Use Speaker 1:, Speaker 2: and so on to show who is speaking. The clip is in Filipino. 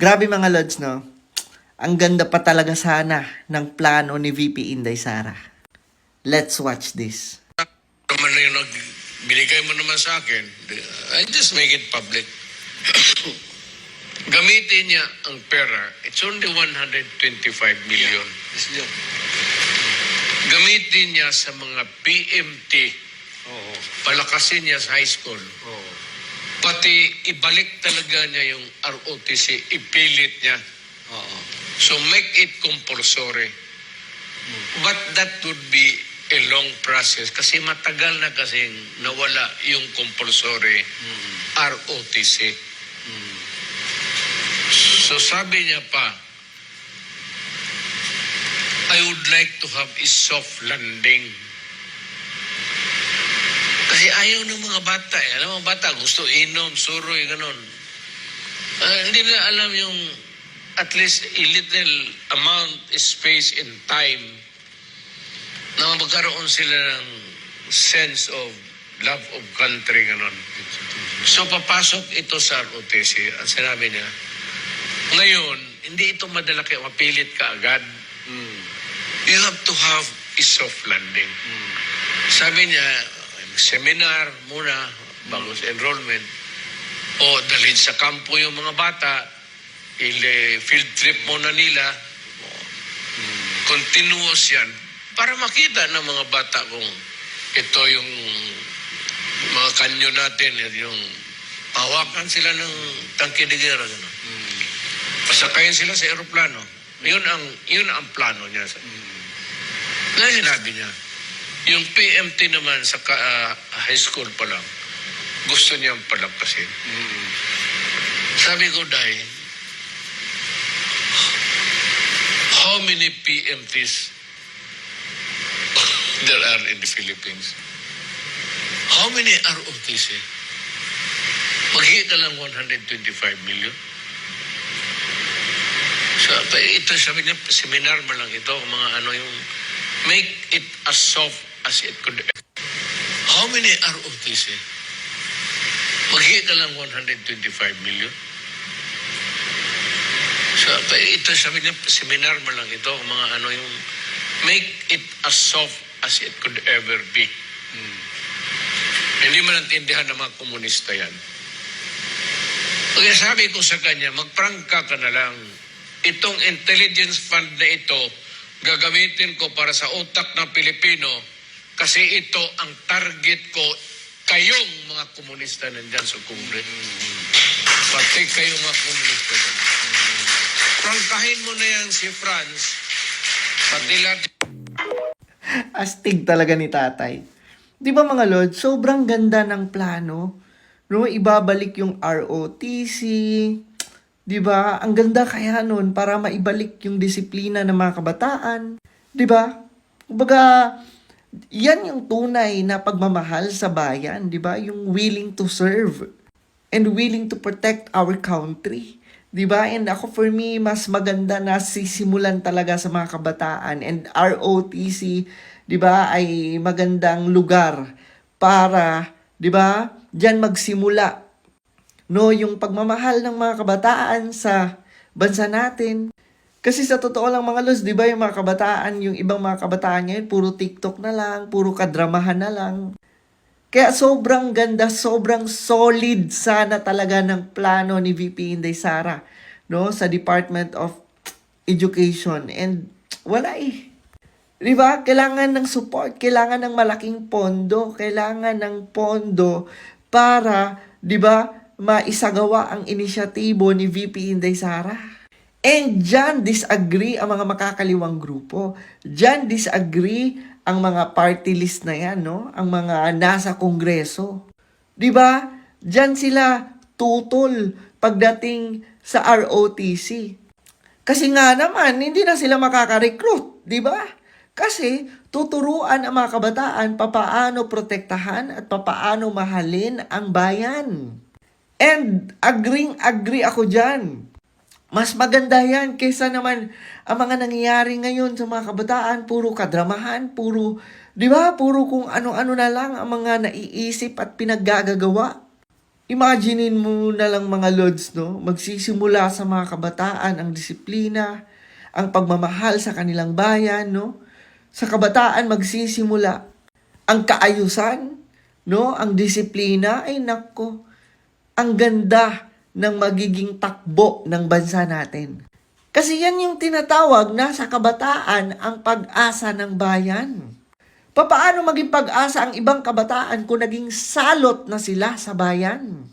Speaker 1: Grabe mga lods, no? Ang ganda pa talaga sana ng plano ni VP Inday Sara. Let's watch this.
Speaker 2: naman na yung nag, binigay mo naman sa akin, I just make it public. Gamitin niya ang pera. It's only 125 million. Gamitin niya sa mga PMT.
Speaker 3: Oo.
Speaker 2: Palakasin niya sa high school.
Speaker 3: Oo.
Speaker 2: Pati ibalik talaga niya yung ROTC. Ipilit niya.
Speaker 3: Oo.
Speaker 2: So make it compulsory. But that would be a long process kasi matagal na kasing nawala yung compulsory ROTC. So sabi niya pa, I would like to have a soft landing. Kasi ayaw ng mga bata eh. Alam mo, bata gusto inom, suroy, ganon. Ah, hindi na alam yung at least a little amount, space and time na magkaroon sila ng sense of love of country, ganon. So, papasok ito sa ROTC. Ang sinabi niya, ngayon, hindi ito madala kayo, mapilit ka agad. You have to have a soft landing. Sabi niya, seminar muna bago sa enrollment. O dalhin sa kampo yung mga bata, ile field trip muna nila. Continuous yan. Para makita ng mga bata kung ito yung mga kanyo natin, yung hawakan sila ng tangke de guerra. Gano'n. Pasakayin sila sa eroplano. Yun ang, yun ang plano niya. Kaya sinabi niya, yung PMT naman sa ah, high school pa lang, gusto niyang palagpasin. Sabi ko, Day, how many PMTs there are in the Philippines? How many ROTC? Magkita lang 125 million. So, ito sabi niya, seminar mo lang ito, mga ano yung, make it as soft as it could. How many ROTC? Magkita lang 125 million. So, ito sabi niya, seminar mo lang ito, mga ano yung, make it as soft as it could ever be. Hindi man natindihan ng mga komunista yan. Kaya sabi ko sa kanya, magprangka ka na lang. Itong intelligence fund na ito, gagamitin ko para sa utak ng Pilipino kasi ito ang target ko kayong mga komunista nandyan sa Congress. Pati kayong mga komunista dyan. Prangkahin mo na yan si Franz. Pati lahat
Speaker 1: Astig talaga ni tatay. Di ba mga lord, sobrang ganda ng plano. No, ibabalik yung ROTC. Di ba? Ang ganda kaya nun para maibalik yung disiplina ng mga kabataan. Di ba? Kumbaga, yan yung tunay na pagmamahal sa bayan, di ba? Yung willing to serve and willing to protect our country. 'Di ba? And ako for me mas maganda na sisimulan talaga sa mga kabataan and ROTC 'di ba ay magandang lugar para 'di ba? Diyan magsimula no yung pagmamahal ng mga kabataan sa bansa natin. Kasi sa totoo lang mga los, 'di ba, yung mga kabataan, yung ibang mga kabataan ngayon puro TikTok na lang, puro kadramahan na lang. Kaya sobrang ganda, sobrang solid sana talaga ng plano ni VP Inday Sara no sa Department of Education and wala eh. 'Di ba? Kailangan ng support, kailangan ng malaking pondo, kailangan ng pondo para 'di ba maisagawa ang inisyatibo ni VP Inday Sara. And dyan disagree ang mga makakaliwang grupo. Dyan disagree ang mga party list na yan, no? Ang mga nasa kongreso. 'Di ba? Diyan sila tutol pagdating sa ROTC. Kasi nga naman, hindi na sila makaka-recruit, 'di ba? Kasi tuturuan ang mga kabataan papaano protektahan at papaano mahalin ang bayan. And agreeing-agree ako dyan. Mas maganda yan kaysa naman ang mga nangyayari ngayon sa mga kabataan, puro kadramahan, puro, di ba, puro kung ano-ano na lang ang mga naiisip at pinaggagawa. Imaginein mo na lang mga lods, no? Magsisimula sa mga kabataan ang disiplina, ang pagmamahal sa kanilang bayan, no? Sa kabataan magsisimula ang kaayusan, no? Ang disiplina, ay nako, ang ganda ng magiging takbo ng bansa natin. Kasi yan yung tinatawag na sa kabataan ang pag-asa ng bayan. Papaano maging pag-asa ang ibang kabataan kung naging salot na sila sa bayan?